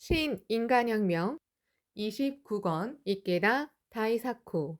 신 인간혁명 29권 이케다 다이사쿠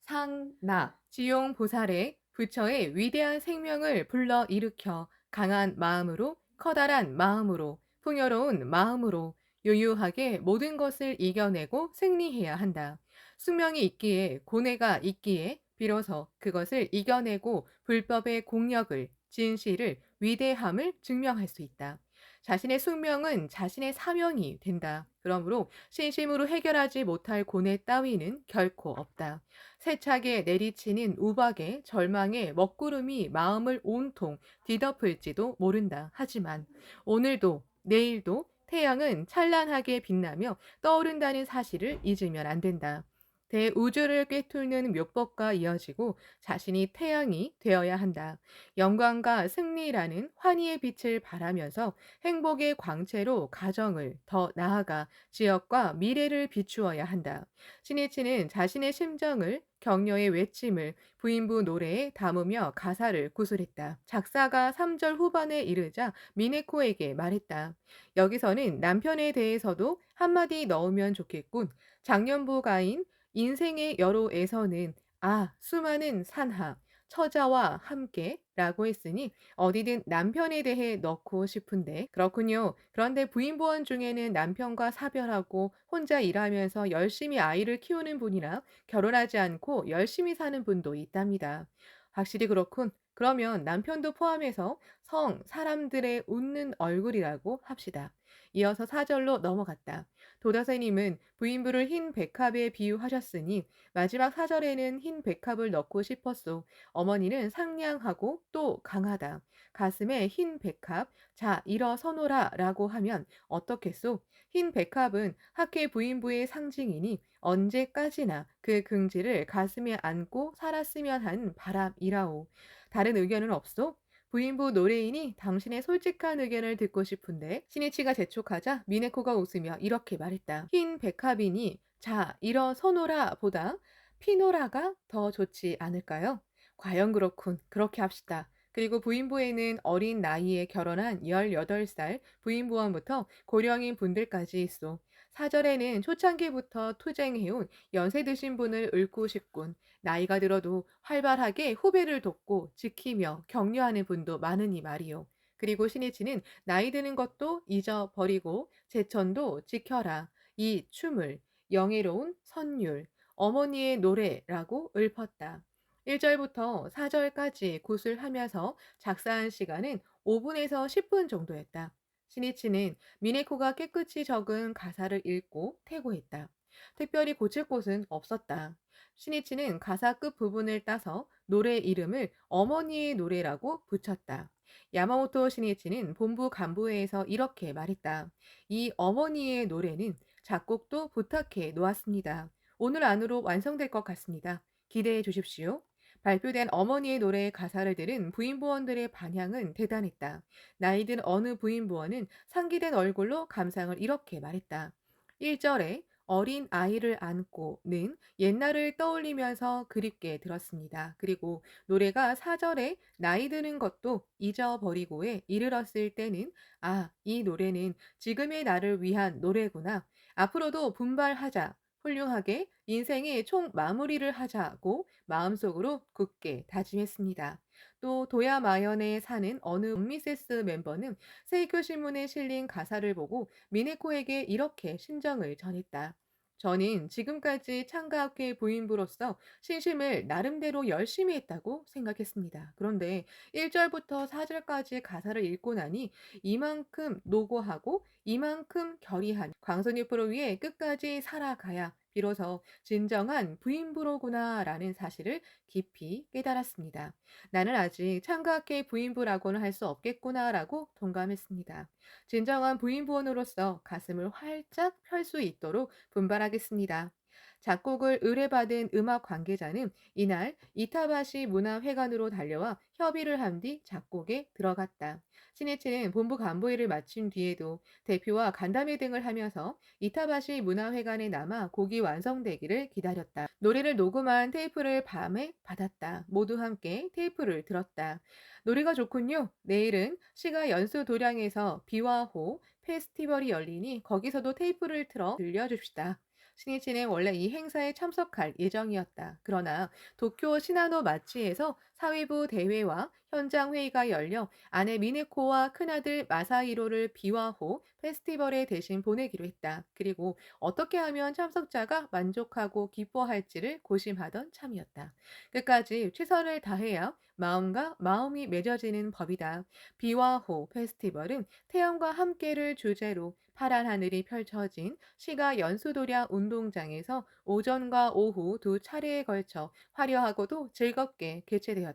상나 지용 보살의 부처의 위대한 생명을 불러 일으켜 강한 마음으로 커다란 마음으로 풍요로운 마음으로 유유하게 모든 것을 이겨내고 승리해야 한다. 숙명이 있기에 고뇌가 있기에 비로소 그것을 이겨내고 불법의 공력을 진실을 위대함을 증명할 수 있다. 자신의 숙명은 자신의 사명이 된다. 그러므로 신심으로 해결하지 못할 고뇌 따위는 결코 없다. 세차게 내리치는 우박에 절망의 먹구름이 마음을 온통 뒤덮을지도 모른다. 하지만 오늘도 내일도 태양은 찬란하게 빛나며 떠오른다는 사실을 잊으면 안 된다. 대우주를 꿰뚫는 묘법과 이어지고 자신이 태양이 되어야 한다. 영광과 승리라는 환희의 빛을 바라면서 행복의 광채로 가정을 더 나아가 지역과 미래를 비추어야 한다. 신이치는 자신의 심정을 격려의 외침을 부인부 노래에 담으며 가사를 구술했다. 작사가 3절 후반에 이르자 미네코에게 말했다. 여기서는 남편에 대해서도 한마디 넣으면 좋겠군. 작년부가인 인생의 여로에서는 아, 수많은 산하, 처자와 함께 라고 했으니 어디든 남편에 대해 넣고 싶은데 그렇군요. 그런데 부인보원 중에는 남편과 사별하고 혼자 일하면서 열심히 아이를 키우는 분이나 결혼하지 않고 열심히 사는 분도 있답니다. 확실히 그렇군. 그러면 남편도 포함해서 성 사람들의 웃는 얼굴이라고 합시다. 이어서 사절로 넘어갔다. 도다새님은 부인부를 흰 백합에 비유하셨으니 마지막 사절에는 흰 백합을 넣고 싶었소. 어머니는 상냥하고 또 강하다. 가슴에 흰 백합, 자 일어서노라 라고 하면 어떻겠소? 흰 백합은 학회 부인부의 상징이니 언제까지나 그 긍지를 가슴에 안고 살았으면 한 바람이라오. 다른 의견은 없소? 부인부 노래인이 당신의 솔직한 의견을 듣고 싶은데 신이치가 재촉하자 미네코가 웃으며 이렇게 말했다. 흰 백합이니 자 일어서노라 보다 피노라가 더 좋지 않을까요? 과연 그렇군. 그렇게 합시다. 그리고 부인부에는 어린 나이에 결혼한 18살 부인부원부터 고령인 분들까지 있어. 사절에는 초창기부터 투쟁해온 연세 드신 분을 읊고 싶군. 나이가 들어도 활발하게 후배를 돕고 지키며 격려하는 분도 많으니 말이요. 그리고 신이치는 나이 드는 것도 잊어버리고 제천도 지켜라. 이 춤을 영예로운 선율, 어머니의 노래라고 읊었다. 1절부터 4절까지 구술하면서 작사한 시간은 5분에서 10분 정도였다. 신이치는 미네코가 깨끗이 적은 가사를 읽고 퇴고했다. 특별히 고칠 곳은 없었다. 신이치는 가사 끝 부분을 따서 노래 이름을 어머니의 노래라고 붙였다. 야마모토 신이치는 본부 간부회에서 이렇게 말했다. 이 어머니의 노래는 작곡도 부탁해 놓았습니다. 오늘 안으로 완성될 것 같습니다. 기대해 주십시오. 발표된 어머니의 노래의 가사를 들은 부인부원들의 반향은 대단했다. 나이 든 어느 부인부원은 상기된 얼굴로 감상을 이렇게 말했다. 1절에 어린 아이를 안고는 옛날을 떠올리면서 그립게 들었습니다. 그리고 노래가 4절에 나이 드는 것도 잊어버리고에 이르렀을 때는 아, 이 노래는 지금의 나를 위한 노래구나. 앞으로도 분발하자. 훌륭하게 인생의 총 마무리를 하자고 마음속으로 굳게 다짐했습니다. 또 도야마현에 사는 어느 미세스 멤버는 세이쿄 신문에 실린 가사를 보고 미네코에게 이렇게 심정을 전했다. 저는 지금까지 창가학회 부인부로서 신심을 나름대로 열심히 했다고 생각했습니다. 그런데 1절부터 4절까지 가사를 읽고 나니 이만큼 노고하고 이만큼 결의한 광선유프로 위해 끝까지 살아가야 비로소 진정한 부인부로구나라는 사실을 깊이 깨달았습니다. 나는 아직 창가학회 부인부라고는 할 수 없겠구나라고 동감했습니다. 진정한 부인부원으로서 가슴을 활짝 펼 수 있도록 분발하겠습니다. 작곡을 의뢰받은 음악 관계자는 이날 이타바시 문화회관으로 달려와 협의를 한 뒤 작곡에 들어갔다. 신해치는 본부 간부회를 마친 뒤에도 대표와 간담회 등을 하면서 이타바시 문화회관에 남아 곡이 완성되기를 기다렸다. 노래를 녹음한 테이프를 밤에 받았다. 모두 함께 테이프를 들었다. 노래가 좋군요. 내일은 시가 연수 도량에서 비와 호, 페스티벌이 열리니 거기서도 테이프를 틀어 들려줍시다. 신이치는 원래 이 행사에 참석할 예정이었다. 그러나 도쿄 시나노 마치에서 사회부 대회와 현장 회의가 열려 아내 미네코와 큰아들 마사히로를 비화호 페스티벌에 대신 보내기로 했다. 그리고 어떻게 하면 참석자가 만족하고 기뻐할지를 고심하던 참이었다. 끝까지 최선을 다해야 마음과 마음이 맺어지는 법이다. 비와호 페스티벌은 태양과 함께를 주제로 파란 하늘이 펼쳐진 시가 연수도랴 운동장에서 오전과 오후 두 차례에 걸쳐 화려하고도 즐겁게 개최되었다.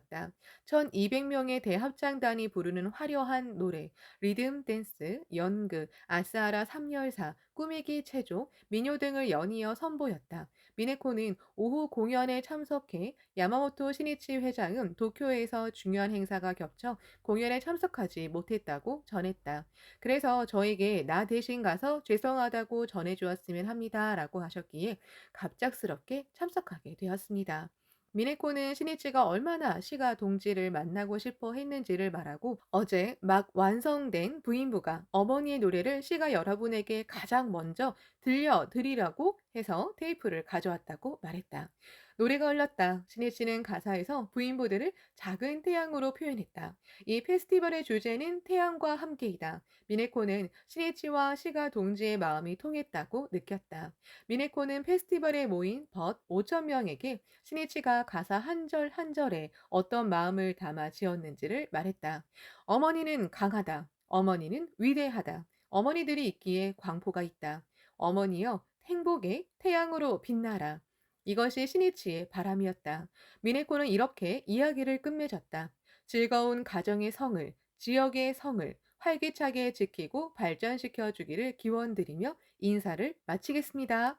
1200명의 대합장단이 부르는 화려한 노래, 리듬 댄스, 연극, 아스아라 삼열사, 꾸미기 체조, 민요 등을 연이어 선보였다. 미네코는 오후 공연에 참석해 야마모토 시니치 회장은 도쿄에서 중요한 행사가 겹쳐 공연에 참석하지 못했다고 전했다. 그래서 저에게 나 대신 가서 죄송하다고 전해주었으면 합니다. 라고 하셨기에 갑작스럽게 참석하게 되었습니다. 미네코는 시니치가 얼마나 시가 동지를 만나고 싶어 했는지를 말하고 어제 막 완성된 부인부가 어머니의 노래를 시가 여러분에게 가장 먼저 들려드리려고 해서 테이프를 가져왔다고 말했다. 노래가 흘렀다. 신혜 씨는 가사에서 부인부들을 작은 태양으로 표현했다. 이 페스티벌의 주제는 태양과 함께이다. 미네코는 신혜치와 시가 동지의 마음이 통했다고 느꼈다. 미네코는 페스티벌에 모인 벗 5천 명에게 신혜치가 가사 한 절 한 절에 어떤 마음을 담아 지었는지를 말했다. 어머니는 강하다. 어머니는 위대하다. 어머니들이 있기에 광포가 있다. 어머니여 행복의 태양으로 빛나라. 이것이 신이치의 바람이었다. 미네코는 이렇게 이야기를 끝맺었다. 즐거운 가정의 성을, 지역의 성을 활기차게 지키고 발전시켜 주기를 기원드리며 인사를 마치겠습니다.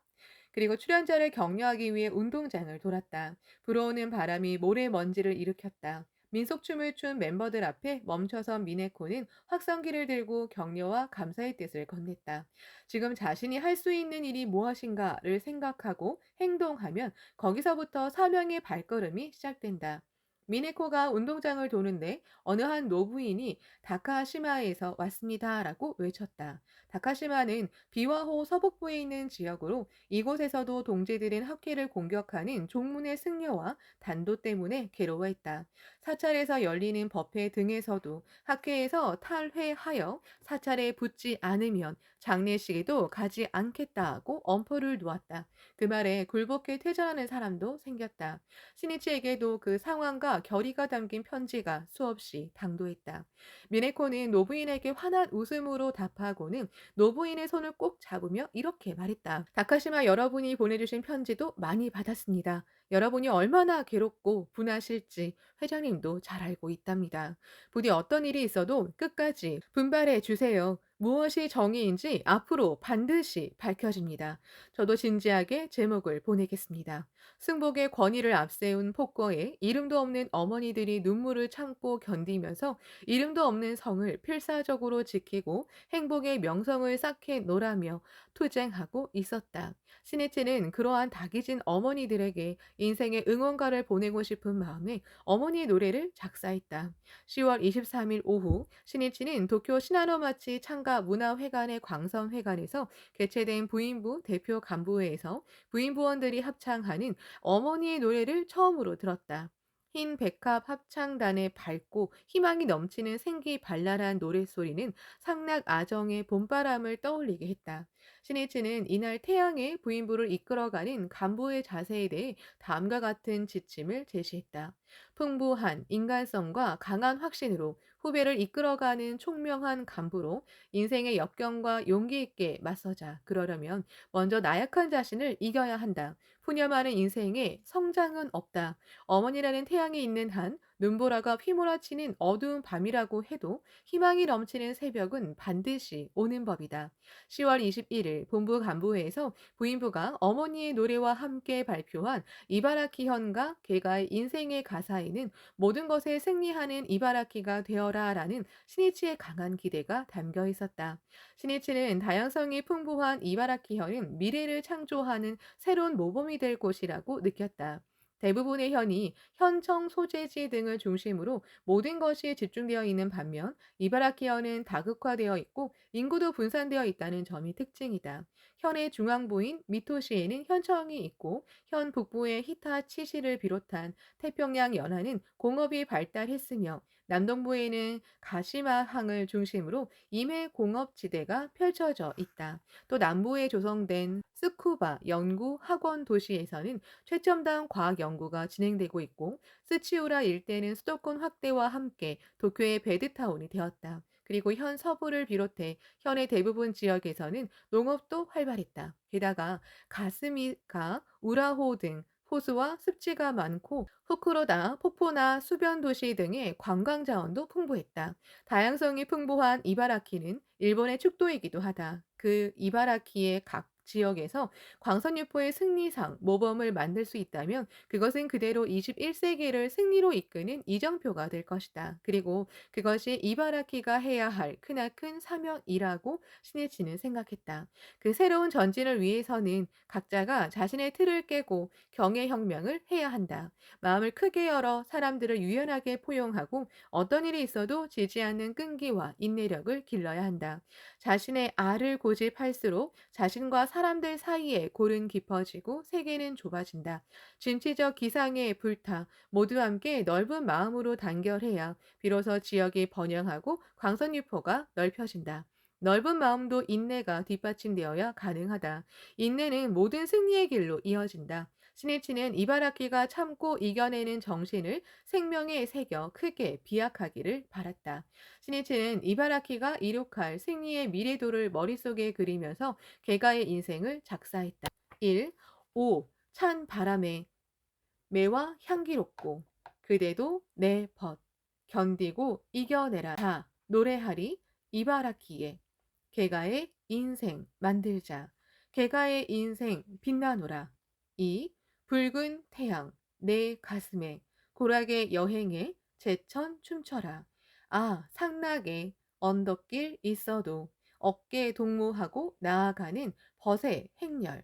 그리고 출연자를 격려하기 위해 운동장을 돌았다. 불어오는 바람이 모래 먼지를 일으켰다. 민속춤을 춘 멤버들 앞에 멈춰선 미네코는 확성기를 들고 격려와 감사의 뜻을 건넸다. 지금 자신이 할 수 있는 일이 무엇인가를 생각하고 행동하면 거기서부터 사명의 발걸음이 시작된다. 미네코가 운동장을 도는데 어느 한 노부인이 다카시마에서 왔습니다 라고 외쳤다. 다카시마는 비와호 서북부에 있는 지역으로 이곳에서도 동지들은 학회를 공격하는 종문의 승려와 단도 때문에 괴로워했다. 사찰에서 열리는 법회 등에서도 학회에서 탈회하여 사찰에 붙지 않으면 장례식에도 가지 않겠다고 엄포를 놓았다. 그 말에 굴복해 퇴전하는 사람도 생겼다. 시니치에게도 그 상황과 결의가 담긴 편지가 수없이 당도했다. 미네코는 노부인에게 환한 웃음으로 답하고는 노부인의 손을 꼭 잡으며 이렇게 말했다. 다카시마 여러분이 보내주신 편지도 많이 받았습니다. 여러분이 얼마나 괴롭고 분하실지 회장님도 잘 알고 있답니다. 부디 어떤 일이 있어도 끝까지 분발해 주세요. 무엇이 정의인지 앞으로 반드시 밝혀집니다. 저도 진지하게 제목을 보내겠습니다. 승복의 권위를 앞세운 폭거에 이름도 없는 어머니들이 눈물을 참고 견디면서 이름도 없는 성을 필사적으로 지키고 행복의 명성을 쌓게 노라며 투쟁하고 있었다. 시네체는 그러한 다기진 어머니들에게 인생의 응원가를 보내고 싶은 마음에 어머니의 노래를 작사했다. 10월 23일 오후 시네치는 도쿄 시나노마치 창가 문화회관의 광성회관에서 개최된 부인부 대표 간부회에서 부인부원들이 합창하는 어머니의 노래를 처음으로 들었다. 흰 백합 합창단의 밝고 희망이 넘치는 생기 발랄한 노랫소리는 상락 아정의 봄바람을 떠올리게 했다. 신이치는 이날 태양의 부인부를 이끌어가는 간부의 자세에 대해 다음과 같은 지침을 제시했다. 풍부한 인간성과 강한 확신으로 후배를 이끌어가는 총명한 간부로 인생의 역경과 용기 있게 맞서자. 그러려면 먼저 나약한 자신을 이겨야 한다. 푸념하는 인생에 성장은 없다. 어머니라는 태양이 있는 한 눈보라가 휘몰아치는 어두운 밤이라고 해도 희망이 넘치는 새벽은 반드시 오는 법이다. 10월 21일 본부 간부회에서 부인부가 어머니의 노래와 함께 발표한 이바라키 현가 개가의 인생의 가사에는 모든 것에 승리하는 이바라키가 되어라 라는 신이치의 강한 기대가 담겨 있었다. 신이치는 다양성이 풍부한 이바라키 현은 미래를 창조하는 새로운 모범이 될 곳이라고 느꼈다. 대부분의 현이 현청 소재지 등을 중심으로 모든 것이 집중되어 있는 반면 이바라키현은 다극화되어 있고 인구도 분산되어 있다는 점이 특징이다. 현의 중앙부인 미토시에는 현청이 있고 현 북부의 히타치시를 비롯한 태평양 연안은 공업이 발달했으며 남동부에는 가시마항을 중심으로 임해 공업지대가 펼쳐져 있다. 또 남부에 조성된 스쿠바 연구 학원 도시에서는 최첨단 과학 연구가 진행되고 있고 스치우라 일대는 수도권 확대와 함께 도쿄의 베드타운이 되었다. 그리고 현 서부를 비롯해 현의 대부분 지역에서는 농업도 활발했다. 게다가 가스미가 우라호 등 호수와 습지가 많고 후쿠로다, 폭포나 수변 도시 등의 관광 자원도 풍부했다. 다양성이 풍부한 이바라키는 일본의 축도이기도 하다. 그 이바라키의 각 지역에서 광선유포의 승리상 모범을 만들 수 있다면 그것은 그대로 21세기를 승리로 이끄는 이정표가 될 것이다. 그리고 그것이 이바라키가 해야 할 크나큰 사명이라고 신이치는 생각했다. 그 새로운 전진을 위해서는 각자가 자신의 틀을 깨고 경애혁명을 해야 한다. 마음을 크게 열어 사람들을 유연하게 포용하고 어떤 일이 있어도 지지 않는 끈기와 인내력을 길러야 한다. 자신의 알을 고집할수록 자신과 사람들 사이에 골은 깊어지고 세계는 좁아진다. 진취적 기상에 불타 모두 함께 넓은 마음으로 단결해야 비로소 지역이 번영하고 광선유포가 넓혀진다. 넓은 마음도 인내가 뒷받침되어야 가능하다. 인내는 모든 승리의 길로 이어진다. 신이치는 이바라키가 참고 이겨내는 정신을 생명에 새겨 크게 비약하기를 바랐다. 신이치는 이바라키가 이룩할 승리의 미래도를 머릿속에 그리면서 개가의 인생을 작사했다. 1. 오, 찬 바람에 매와 향기롭고 그대도 내 벗 견디고 이겨내라 다 노래하리 이바라키에 개가의 인생 만들자 개가의 인생 빛나노라 2. 붉은 태양 내 가슴에 고락의 여행에 제천 춤춰라 아 상락에 언덕길 있어도 어깨 동무하고 나아가는 벗의 행렬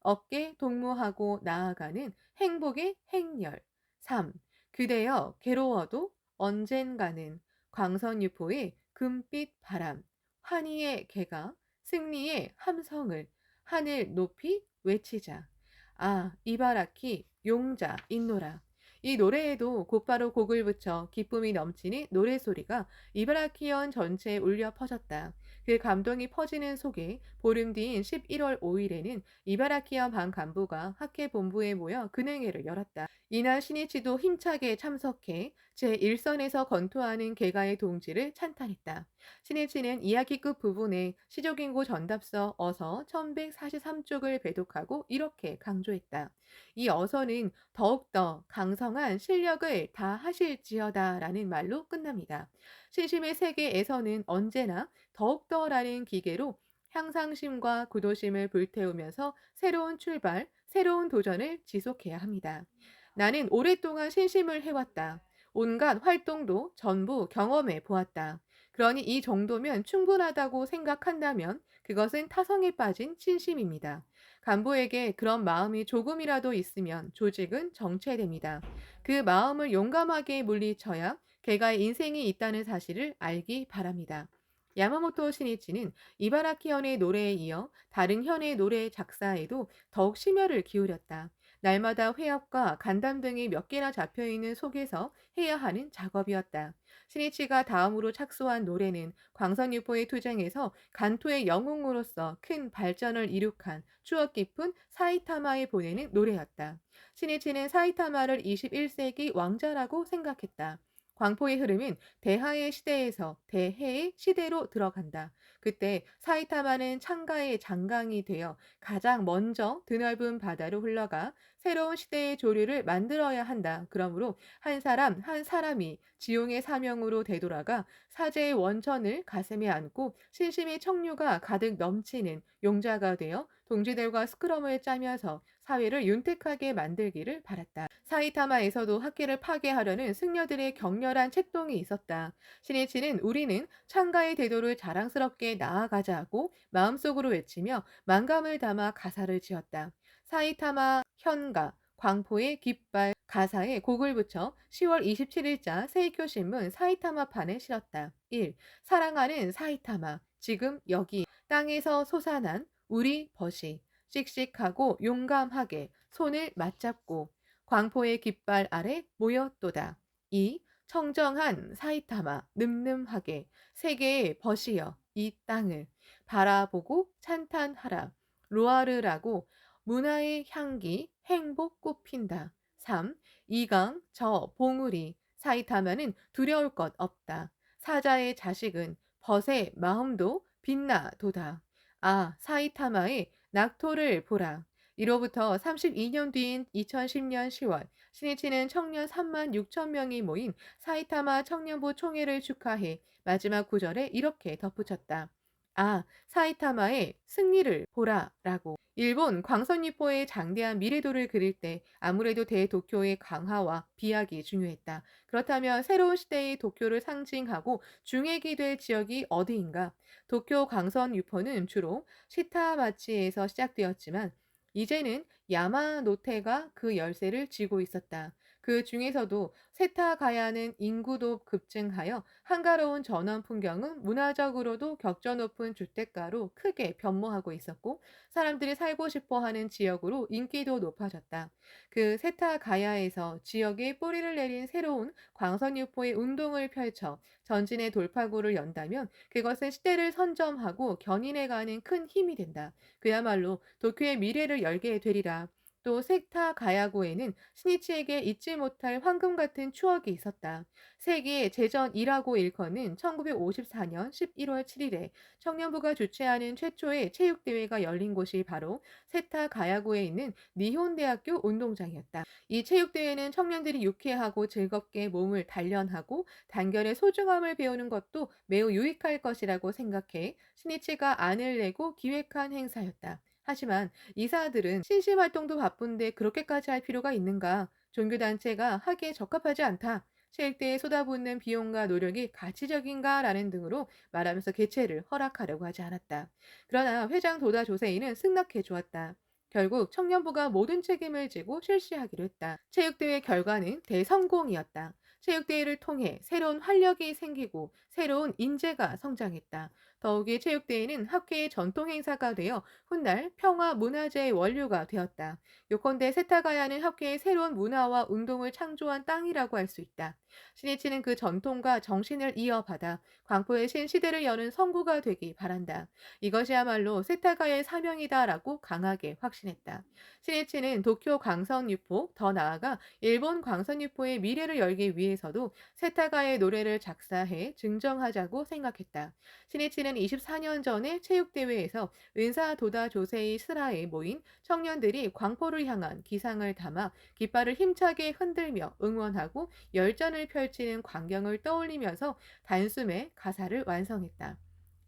어깨 동무하고 나아가는 행복의 행렬 3. 그대여 괴로워도 언젠가는 광선유포의 금빛 바람 환희의 개가 승리의 함성을 하늘 높이 외치자. 아, 이바라키 용자 있노라. 이 노래에도 곧바로 곡을 붙여 기쁨이 넘치는 노래소리가 이바라키현 전체에 울려 퍼졌다. 그 감동이 퍼지는 속에 보름 뒤인 11월 5일에는 이바라키현 반 간부가 학회 본부에 모여 근행회를 열었다. 이날 신이치도 힘차게 참석해 제1선에서 건투하는 개가의 동지를 찬탄했다. 신이치는 이야기 끝 부분에 시족인고 전답서 어서 1143쪽을 배독하고 이렇게 강조했다. 이 어서는 더욱더 강성한 실력을 다 하실지어다 라는 말로 끝납니다. 신심의 세계에서는 언제나 더욱더 라는 기계로 향상심과 구도심을 불태우면서 새로운 출발, 새로운 도전을 지속해야 합니다. 나는 오랫동안 신심을 해왔다. 온갖 활동도 전부 경험해 보았다. 그러니 이 정도면 충분하다고 생각한다면 그것은 타성에 빠진 신심입니다. 간부에게 그런 마음이 조금이라도 있으면 조직은 정체됩니다. 그 마음을 용감하게 물리쳐야 개가의 인생이 있다는 사실을 알기 바랍니다. 야마모토 신이치는 이바라키 현의 노래에 이어 다른 현의 노래 작사에도 더욱 심혈을 기울였다. 날마다 회합과 간담 등이 몇 개나 잡혀 있는 속에서 해야 하는 작업이었다. 신이치가 다음으로 착수한 노래는 광선유포의 투쟁에서 간토의 영웅으로서 큰 발전을 이룩한 추억 깊은 사이타마에 보내는 노래였다. 신이치는 사이타마를 21세기 왕자라고 생각했다. 광포의 흐름은 대하의 시대에서 대해의 시대로 들어간다. 그때 사이타마는 창가의 장강이 되어 가장 먼저 드넓은 바다로 흘러가 새로운 시대의 조류를 만들어야 한다. 그러므로 한 사람 한 사람이 지용의 사명으로 되돌아가 사제의 원천을 가슴에 안고 신심의 청류가 가득 넘치는 용자가 되어 동지들과 스크럼을 짜면서 사회를 윤택하게 만들기를 바랐다. 사이타마에서도 학계를 파괴하려는 승려들의 격렬한 책동이 있었다. 신이치는 우리는 창가의 대도를 자랑스럽게 나아가자고 마음속으로 외치며 만감을 담아 가사를 지었다. 사이타마 현가 광포의 깃발 가사에 곡을 붙여 10월 27일자 세이쿄 신문 사이타마판에 실었다. 1. 사랑하는 사이타마. 지금 여기 땅에서 솟아난 우리 벗이 씩씩하고 용감하게 손을 맞잡고 광포의 깃발 아래 모였도다. 2. 청정한 사이타마 늠름하게 세계의 벗이여 이 땅을 바라보고 찬탄하라. 로아르라고 문화의 향기 행복 꽃핀다. 3. 이강 저 봉우리 사이타마는 두려울 것 없다. 사자의 자식은 벗의 마음도 빛나도다. 아 사이타마의 낙토를 보라. 이로부터 32년 뒤인 2010년 10월 신이치는 청년 3만 6천 명이 모인 사이타마 청년부 총회를 축하해 마지막 구절에 이렇게 덧붙였다. 아, 사이타마의 승리를 보라 라고. 일본 광선유포의 장대한 미래도를 그릴 때 아무래도 대도쿄의 강화와 비약이 중요했다. 그렇다면 새로운 시대의 도쿄를 상징하고 중핵이 될 지역이 어디인가? 도쿄 광선유포는 주로 시타마치에서 시작되었지만 이제는 야마노테가 그 열쇠를 쥐고 있었다. 그 중에서도 세타가야는 인구도 급증하여 한가로운 전원 풍경은 문화적으로도 격전 높은 주택가로 크게 변모하고 있었고 사람들이 살고 싶어 하는 지역으로 인기도 높아졌다. 그 세타가야에서 지역에 뿌리를 내린 새로운 광선유포의 운동을 펼쳐 전진의 돌파구를 연다면 그것은 시대를 선점하고 견인해가는 큰 힘이 된다. 그야말로 도쿄의 미래를 열게 되리라. 또 섹타 가야고에는 스니치에게 잊지 못할 황금 같은 추억이 있었다. 세계 제전1하고 일커는 1954년 11월 7일에 청년부가 주최하는 최초의 체육대회가 열린 곳이 바로 세타 가야고에 있는 니혼대학교 운동장이었다. 이 체육대회는 청년들이 유쾌하고 즐겁게 몸을 단련하고 단결의 소중함을 배우는 것도 매우 유익할 것이라고 생각해 스니치가 안을 내고 기획한 행사였다. 하지만 이사들은 신심 활동도 바쁜데 그렇게까지 할 필요가 있는가? 종교단체가 하기에 적합하지 않다. 체육대에 쏟아붓는 비용과 노력이 가치적인가라는 등으로 말하면서 개최를 허락하려고 하지 않았다. 그러나 회장 도다 조세이는 승낙해 주었다. 결국 청년부가 모든 책임을 지고 실시하기로 했다. 체육대회 결과는 대성공이었다. 체육대회를 통해 새로운 활력이 생기고 새로운 인재가 성장했다. 더욱이 체육대회는 학회의 전통 행사가 되어 훗날 평화 문화재의 원료가 되었다. 요컨대 세타가야는 학회의 새로운 문화와 운동을 창조한 땅이라고 할 수 있다. 신이치는 그 전통과 정신을 이어받아 광포의 신시대를 여는 성구가 되기 바란다. 이것이야말로 세타가의 사명이다라고 강하게 확신했다. 신이치는 도쿄 광선유포, 더 나아가 일본 광선유포의 미래를 열기 위해서도 세타가의 노래를 작사해 증정하자고 생각했다. 신이치는 24년 전에 체육대회에서 은사 도다 조세이 스라에 모인 청년들이 광포를 향한 기상을 담아 깃발을 힘차게 흔들며 응원하고 열전을 펼치는 광경을 떠올리면서 단숨에 가사를 완성했다.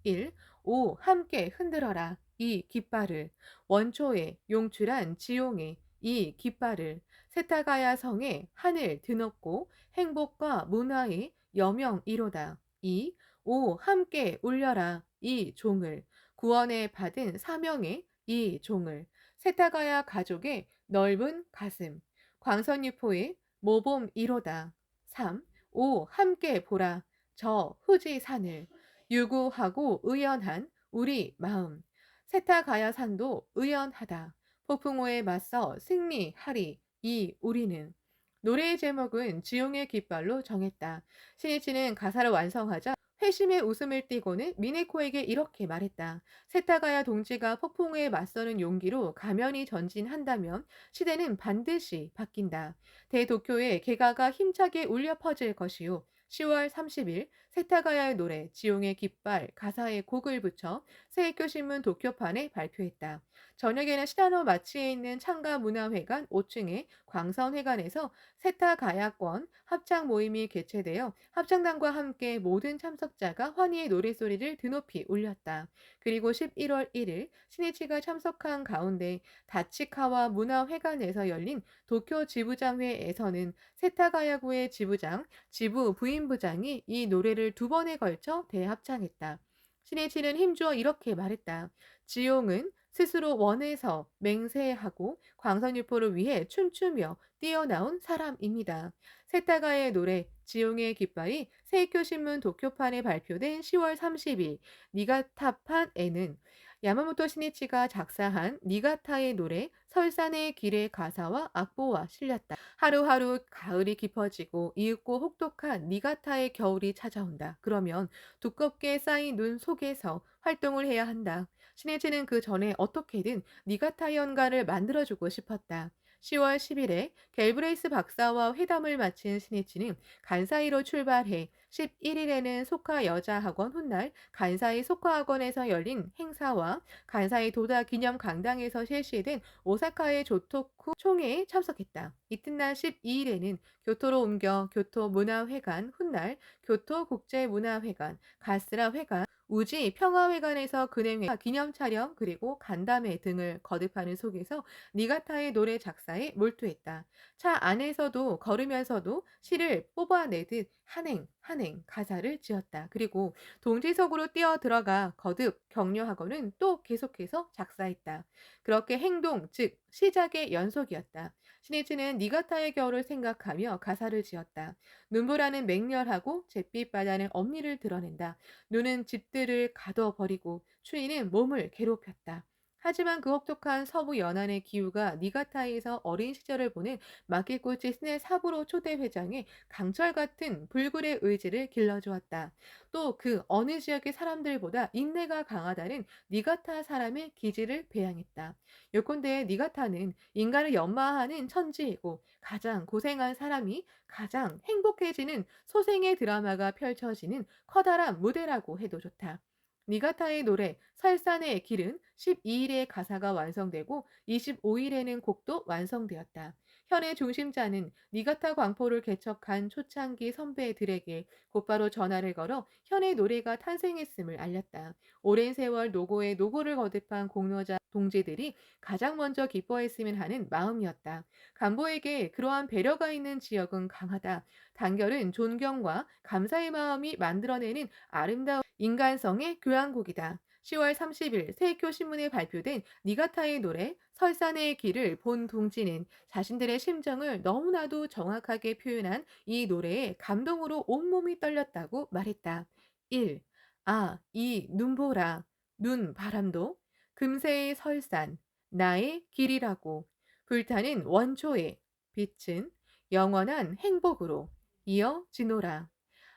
1. 5. 함께 흔들어라. 2. 깃발을. 원초에 용출한 지용에 이 깃발을 세타가야 성에 하늘 드높고 행복과 문화의 여명이로다. 2. 5. 함께 울려라. 이 종을 구원에 받은 사명의 이 종을 세타가야 가족의 넓은 가슴 광선유포의 모범 1호다. 3. 5. 함께 보라. 저 후지 산을 유구하고 의연한 우리 마음. 세타가야 산도 의연하다. 폭풍우에 맞서 승리하리. 이 우리는 노래의 제목은 지용의 깃발로 정했다. 신이치는 가사를 완성하자 회심의 웃음을 띠고는 미네코에게 이렇게 말했다. 세타가야 동지가 폭풍에 맞서는 용기로 가면이 전진한다면 시대는 반드시 바뀐다. 대도쿄의 개가가 힘차게 울려 퍼질 것이요. 10월 30일 세타가야의 노래 지용의 깃발 가사에 곡을 붙여 세이쿄 신문 도쿄판에 발표했다. 저녁에는 시다노 마치에 있는 창가 문화회관 5층의 광선회관에서 세타가야권 합창 모임이 개최되어 합창단과 함께 모든 참석자가 환희의 노래소리를 드높이 울렸다. 그리고 11월 1일 신이치가 참석한 가운데 다치카와 문화회관에서 열린 도쿄 지부장회에서는 세타가야구의 지부장, 지부 부인부장이 이 노래를 두 번에 걸쳐 대합창했다. 신이치는 힘주어 이렇게 말했다. 지용은 스스로 원해서 맹세하고 광선유포를 위해 춤추며 뛰어나온 사람입니다. 세타가의 노래 지용의 깃발이 세이쿄신문 도쿄판에 발표된 10월 30일 니가타판에는 야마모토 시니치가 작사한 니가타의 노래 설산의 길의 가사와 악보와 실렸다. 하루하루 가을이 깊어지고 이윽고 혹독한 니가타의 겨울이 찾아온다. 그러면 두껍게 쌓인 눈 속에서 활동을 해야 한다. 신혜진은 그 전에 어떻게든 니가타 연가를 만들어주고 싶었다. 10월 10일에 갤브레이스 박사와 회담을 마친 신혜치는 간사이로 출발해 11일에는 소카 여자학원 훗날 간사이 소카학원에서 열린 행사와 간사이 도다 기념 강당에서 실시된 오사카의 조토쿠 총회에 참석했다. 이튿날 12일에는 교토로 옮겨 교토 문화회관 훗날 교토 국제문화회관, 가스라 회관, 우지 평화회관에서 근행회 기념 촬영 그리고 간담회 등을 거듭하는 속에서 니가타의 노래 작사에 몰두했다. 차 안에서도 걸으면서도 시를 뽑아내듯 한행 한행 가사를 지었다. 그리고 동지석으로 뛰어 들어가 거듭 격려하고는 또 계속해서 작사했다. 그렇게 행동 즉 시작의 연속이었다. 신이치는 니가타의 겨울을 생각하며 가사를 지었다. 눈보라는 맹렬하고 잿빛 바다는 엄니를 드러낸다. 눈은 집들을 가둬버리고 추위는 몸을 괴롭혔다. 하지만 그 혹독한 서부 연안의 기후가 니가타이에서 어린 시절을 보낸 마키코치 스네 사부로 초대 회장의 강철 같은 불굴의 의지를 길러주었다. 또 그 어느 지역의 사람들보다 인내가 강하다는 니가타 사람의 기질을 배양했다. 요컨대 니가타는 인간을 연마하는 천지이고 가장 고생한 사람이 가장 행복해지는 소생의 드라마가 펼쳐지는 커다란 무대라고 해도 좋다. 니가타의 노래 설산의 길은 12일에 가사가 완성되고 25일에는 곡도 완성되었다. 현의 중심자는 니가타 광포를 개척한 초창기 선배들에게 곧바로 전화를 걸어 현의 노래가 탄생했음을 알렸다. 오랜 세월 노고에 노고를 거듭한 공로자 동지들이 가장 먼저 기뻐했으면 하는 마음이었다. 간보에게 그러한 배려가 있는 지역은 강하다. 단결은 존경과 감사의 마음이 만들어내는 아름다운 인간성의 교향곡이다. 10월 30일 세이쿄 신문에 발표된 니가타의 노래 설산의 길을 본 동지는 자신들의 심정을 너무나도 정확하게 표현한 이 노래에 감동으로 온몸이 떨렸다고 말했다. 1. 아, 이 눈보라. 눈 바람도 금세의 설산, 나의 길이라고. 불타는 원초의 빛은 영원한 행복으로 이어지노라.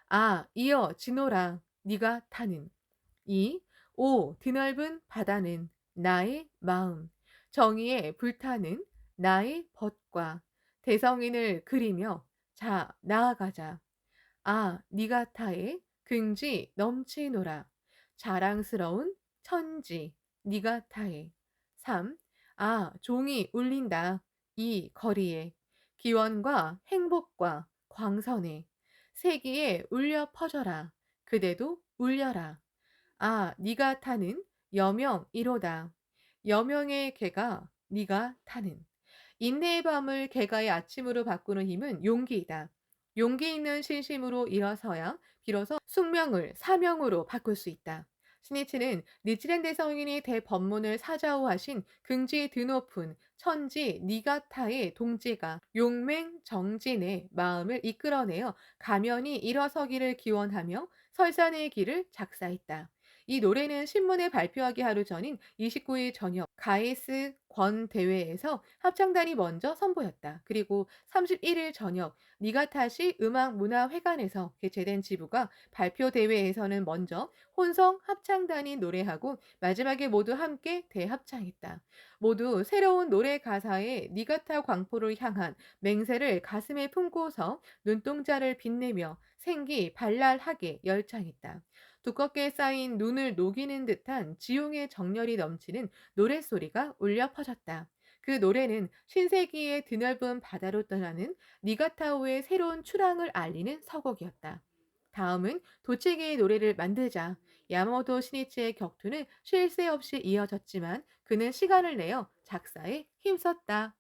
아, 이어지노라. 네가 타는. 2. 오, 드넓은 바다는 나의 마음. 정의에 불타는 나의 벗과 대성인을 그리며 자, 나아가자. 아, 니가 타에 긍지 넘치노라. 자랑스러운 천지, 니가 타에. 3. 아, 종이 울린다. 이 거리에. 기원과 행복과 광선에. 세기에 울려 퍼져라. 그대도 울려라. 아, 네가 타는 여명 1호다. 여명의 개가 네가 타는. 인내의 밤을 개가의 아침으로 바꾸는 힘은 용기이다. 용기 있는 신심으로 일어서야 비로소 숙명을 사명으로 바꿀 수 있다. 스니치는 니치렌 대성인이 대법문을 사자후하신 긍지 드높은 천지 니가타의 동지가 용맹 정진의 마음을 이끌어내어 가면이 일어서기를 기원하며 설산의 길을 작사했다. 이 노래는 신문에 발표하기 하루 전인 29일 저녁 가이스 권 대회에서 합창단이 먼저 선보였다. 그리고 31일 저녁 니가타시 음악문화회관에서 개최된 지부가 발표 대회에서는 먼저 혼성 합창단이 노래하고 마지막에 모두 함께 대합창했다. 모두 새로운 노래 가사에 니가타 광포를 향한 맹세를 가슴에 품고서 눈동자를 빛내며 생기 발랄하게 열창했다. 두껍게 쌓인 눈을 녹이는 듯한 지용의 정열이 넘치는 노랫소리가 울려 퍼졌다. 그 노래는 신세기의 드넓은 바다로 떠나는 니가타오의 새로운 출항을 알리는 서곡이었다. 다음은 도치기의 노래를 만들자. 야마모토 시니치의 격투는 쉴 새 없이 이어졌지만 그는 시간을 내어 작사에 힘썼다.